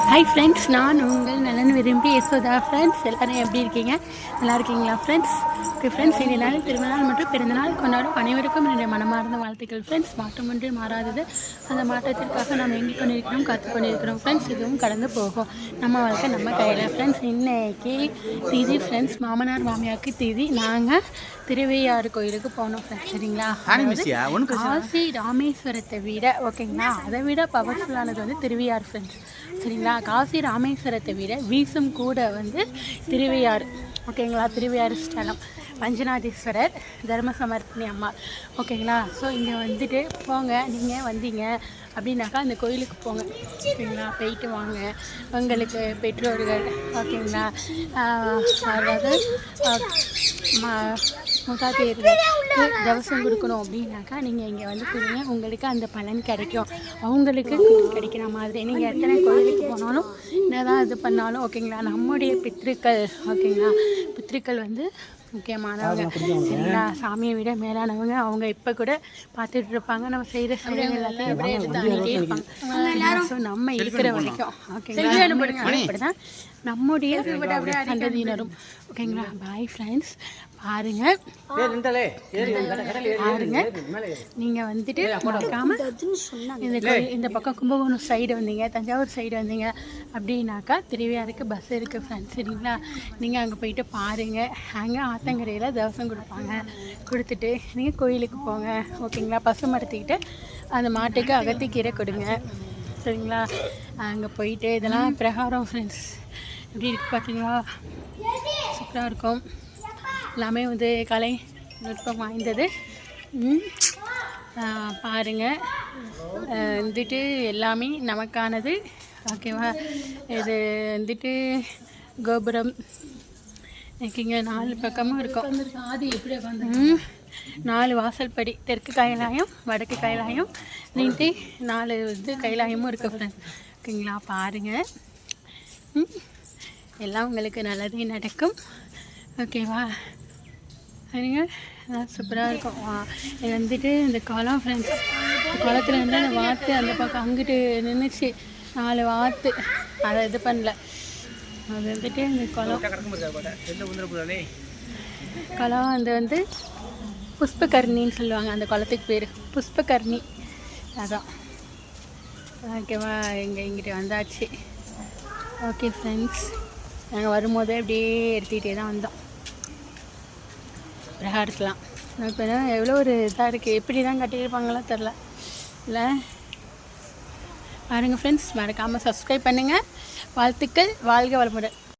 Hi friends நான் உங்கள் நலன் விரும்பி யசோதா ஃப்ரெண்ட்ஸ் எல்லாரும் எப்படி இருக்கீங்க? நல்லா இருக்கீங்களா ஃப்ரெண்ட்ஸ் ஓகே ஃப்ரெண்ட்ஸ் இந்த நாள் திருமணநாள் மற்றும் பிறந்தநாள் கொண்டாடும் அனைவருக்கும் என்னுடைய மனமார்ந்த வாழ்த்துக்கள் ஃப்ரெண்ட்ஸ் மாற்றம் ஒன்றே மாறாதது. அந்த மாற்றத்திற்காக நாம் எங்கி கொண்டிருக்கிறோம் காத்து கொண்டிருக்கிறோம் ஃப்ரெண்ட்ஸ் இதுவும் கடந்து போகும். நம்ம வாழ்க்கை நம்ம கையில் ஃப்ரெண்ட்ஸ் இன்னைக்கு திதி ஃப்ரெண்ட்ஸ் மாமனார் மாமியாருக்கு திதி. நாங்கள் திருவையாறு கோயிலுக்கு போனோம் ஃப்ரெண்ட்ஸ் சரிங்களா? காசி ராமேஸ்வரத்தை விட ஓகேங்களா அதை விட பவர்ஃபுல்லானது வந்து திருவையாறு ஃப்ரெண்ட்ஸ் சரிங்களா? காசி ராமேஸ்வரத்தை விட வீசும் கூட வந்து திருவையாறு. ஓகேங்களா? திருவையாறு ஸ்தலம். பஞ்சநாதீஸ்வரர் தர்மசமர்த்தினி அம்மா. ஓகேங்களா? ஸோ இங்கே வந்துட்டு போங்க. நீங்கள் வந்தீங்க அப்படின்னாக்கா அந்த கோயிலுக்கு போங்க. ஓகேங்களா? போயிட்டு வாங்க. உங்களுக்கு பெற்றோர்கள். ஓகேங்களா? அதாவது ஆஹ் ம- தவசம் கொடுக்கணும் அப்படின்னாக்கா நீங்கள் இங்கே வந்து கொடுங்க. உங்களுக்கு அந்த பலன் கிடைக்கும். அவங்களுக்கு கிடைக்கிற மாதிரி. நீங்கள் எத்தனை கோயிலுக்கு போனாலும் என்ன தான் இது பண்ணாலும் ஓகேங்களா நம்முடைய பித்திருக்கள் ஓகேங்களா பித்திருக்கள் வந்து முக்கியமானவங்க சரிங்களா சாமியை விட மேலானவங்க அவங்க இப்போ கூட பார்த்துட்டு இருப்பாங்க. நம்ம செய்கிற செயல் எல்லாத்தையும் அப்படியே எடுத்து ஆடிட்டே இருப்பாங்க. ஸோ நம்ம இருக்கிற வரைக்கும். ஓகேங்களா அப்படிதான். நம்முடைய சந்ததியினரும். ஓகேங்களா பாய் ஃப்ரெண்ட்ஸ் பாருங்க. பாருங்க. நீங்க வந்துட்டு மறக்காம இந்த இந்த பக்கம் கும்பகோணம் சைடு வந்தீங்க தஞ்சாவூர் சைடு வந்தீங்க. அப்படின்னாக்கா திருவையாருக்கு பஸ் இருக்குது ஃப்ரெண்ட்ஸ் சரிங்களா நீங்கள் அங்கே போயிட்டு பாருங்கள் அங்கே ஆத்தங்கரையில் தவசம் கொடுப்பாங்க. கொடுத்துட்டு நீங்கள் கோயிலுக்கு போங்க. ஓகேங்களா? பசு மடத்திக்கிட்டு அந்த மாட்டுக்கு அகத்திக்கீரை கொடுங்க. சரிங்களா? அங்கே போயிட்டு இதெல்லாம் பிரகாரம் ஃப்ரெண்ட்ஸ் எப்படி இருக்குது பார்த்தீங்களா சூப்பராக இருக்கும். எல்லாமே வந்து கலை நுட்பம் வாய்ந்தது. பாருங்கள் வந்துட்டு எல்லாமே நமக்கானது. ஓகேவா? இது வந்துட்டு கோபுரம். இங்கே நாலு பக்கமும் இருக்கும். ஆதி எப்படி நாலு வாசல் படி. தெற்கு கைலாயம் வடக்கு கைலாயம். நீட்டு நாலு இது கைலாயமும் இருக்கு ஓகேங்களா? பாருங்கள் எல்லாம் உங்களுக்கு நல்லதே நடக்கும். ஓகேவா? சரிங்க சூப்பராக இருக்கும். இது வந்துட்டு இந்த குளம் ஃப்ரெண்ட்ஸ் குளத்துல வந்து அந்த வாத்து அந்த பக்கம் அங்கிட்டு நின்றுச்சு நாலு வாத்து அதை இது பண்ணல. அது வந்துட்டு இந்த குளம். குளம் அது வந்து புஷ்பகர்ணின்னு சொல்லுவாங்க. அந்த குளத்துக்கு பேர். புஷ்பகர்ணி. அதான். ஓகேவா இங்கே இங்கிட்டு வந்தாச்சு. ஓகே ஃப்ரெண்ட்ஸ் நாங்கள் வரும்போதே அப்படியே எடுத்துக்கிட்டே தான் வந்தோம். பிரகாரத்துலாம் இப்போ எவ்வளோ ஒரு இதாக இருக்குது எப்படி தான் கட்டியிருப்பாங்களோ தெரில இல்லை? பாருங்கள் ஃப்ரெண்ட்ஸ் மறக்காமல் சப்ஸ்கிரைப் பண்ணுங்கள் வாழ்த்துக்கள் வாழ்க வளமுடன்.